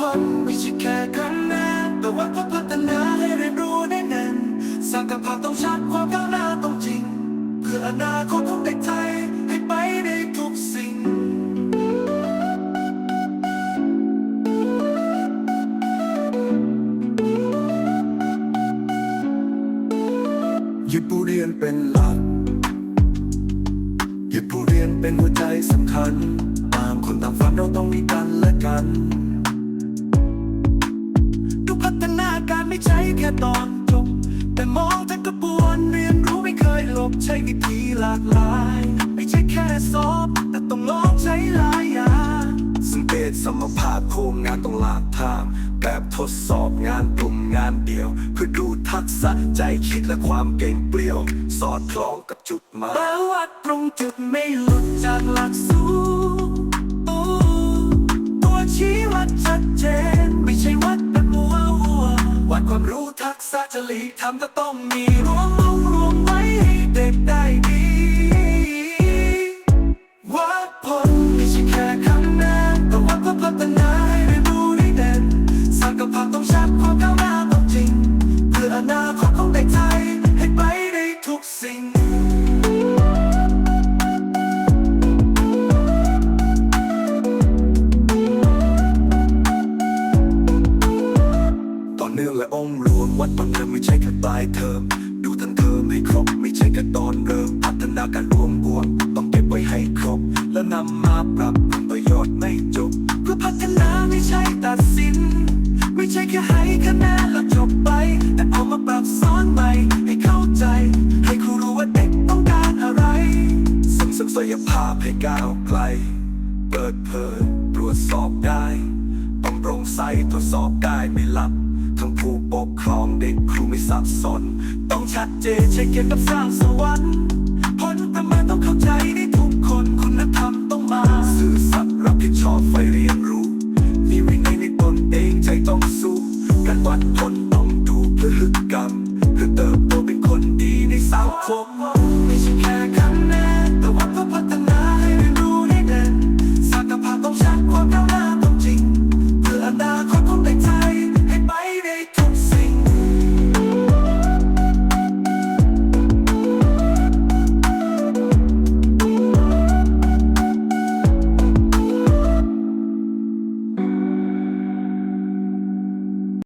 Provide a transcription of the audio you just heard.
ผลไม่ใช่แค่คำแนะแต่ว่าพัฒนาให้เรียนรู้ได้แน่นสร้างกับภาพต้องชัดความก้าวหน้าต้องจริง เพื่ออนาคตของเด็กไทยให้ไปได้ทุกสิ่งยึดผู้เรียนเป็นหลักยึดผู้เรียนเป็นหัวใจสำคัญ ตามคนตามฝันเราต้องมีกันและกัน ใช่แค่ตอนจบ แต่มองทั้งกระบวนเรียนรู้ไม่เคยหลบใช้วิธีหลากหลาย ไม่ใช่แค่สอบแต่ต้องลองใช้หลายอย่างสังเกตสมภาพโครงงานต้องหลากทาง แบบทดสอบงานกลุ่มงานเดียว เพื่อดูทักษะใจคิดและความเก่งเปลี่ยว สอดคล้องกับจุดหมายแต่วัดตรงจุดไม่หลุดจากหลักสูตร กษะจริยธรรมก็ต้องมีรวมลงรว เทอมไม่ใช่แค่ปลายเทอมดูทั้งเทอมให้ครบ ไม่ใช่แค่ตอนเริ่มพัฒนาการรวมรวมต้องเก็บไว้ให้ครบ และนำมาปรับผลประโยชน์ไม่จบ เพื่อพัฒนาไม่ใช่ตัดสิน ไม่ใช่แค่ให้คะแนนแล้วจบไป แต่เอามาปรับสอนใหม่ให้เข้าใจ ให้ครูรู้ว่าเด็กต้องการอะไรส่งศักยภาพให้ก้าวไกล เปิดเผยตรวจสอบได้ต้องโปร่งใสตรวจสอบได้ไม่ลับ ทั้งผู้ปกครองเด็กครูไม่สับสน ต้องชัดเจนเช่เกี่ยวกับสร้างสวรรค์ผลประมินต้องเข้าใจในทุกคนคุณธรรมต้องมา สื่อสารรับผิดชอบไฟเรียนรู้ มีวินัยในตนเองใจต้องสู้การวัดผนต้องดูพฤติกรรมเพื่อเติบโตเป็นคนดีในสังคม